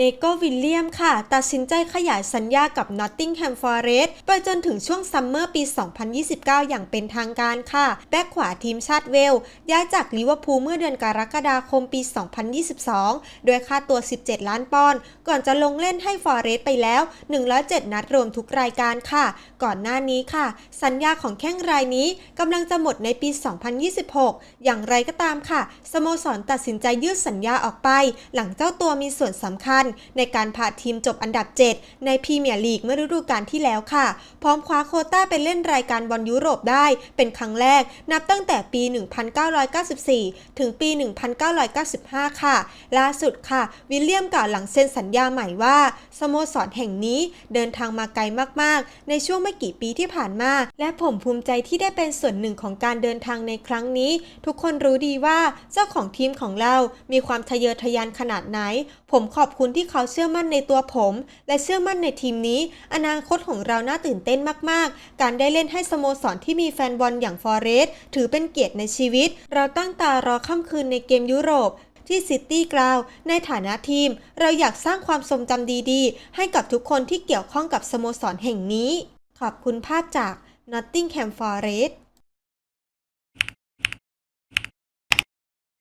เนโกวิลเลียมค่ะ ตัดสินใจขยายสัญญากับ Nottingham Forest ไปจนถึงช่วงซัมเมอร์ปี 2029 อย่างเป็นทางการค่ะ แบ็กขวาทีมชาติเวล ย้ายจากลิเวอร์พูลเมื่อเดือนกรกฎาคมปี 2022 โดยค่าตัว 17 ล้านปอนด์ก่อนจะลงเล่นให้ Forest ไปแล้ว 107 นัดรวมทุกรายการค่ะ ก่อนหน้านี้ค่ะ สัญญาของแข้งรายนี้กำลังจะหมดในปี 2026 อย่างไรก็ตามค่ะสโมสรตัดสินใจยืดสัญญาออกไป หลังเจ้าตัวมีส่วนสำคัญในการพาทีมจบอันดับ 7 ในพรีเมียร์ลีกเมื่อฤดูกาลที่แล้วค่ะ พร้อมคว้าโคต้าไปเล่นรายการบอลยุโรปได้เป็นครั้งแรก นับตั้งแต่ปี 1994 ถึงปี 1995 ค่ะ ล่าสุดค่ะ วิลเลียมกล่าวหลังเซ็นสัญญาใหม่ว่า สโมสรแห่งนี้เดินทางมาไกลมาก ๆ ในช่วงไม่กี่ปีที่ผ่านมา และผมภูมิใจที่ได้เป็นส่วนหนึ่งของการเดินทางในครั้งนี้ ทุกคนรู้ดีว่าเจ้าของทีมของเรา มีความทะเยอทะยานขนาดไหน ผมขอบคุณที่เขาเชื่อมั่นในตัวผม และเชื่อมั่นในทีมนี้ อนาคตของเราน่าตื่นเต้นมาก ๆ การได้เล่นให้สโมสรที่มีแฟนบอลอย่างฟอเรสต์ถือเป็นเกียรติในชีวิต เราตั้งตารอค่ำคืนในเกมยุโรปที่ซิตี้กราวในฐานะทีม เราอยากสร้างความทรงจำดีๆ ให้กับทุกคนที่เกี่ยวข้องกับสโมสรแห่งนี้ ขอบคุณภาพจาก Nottingham Forest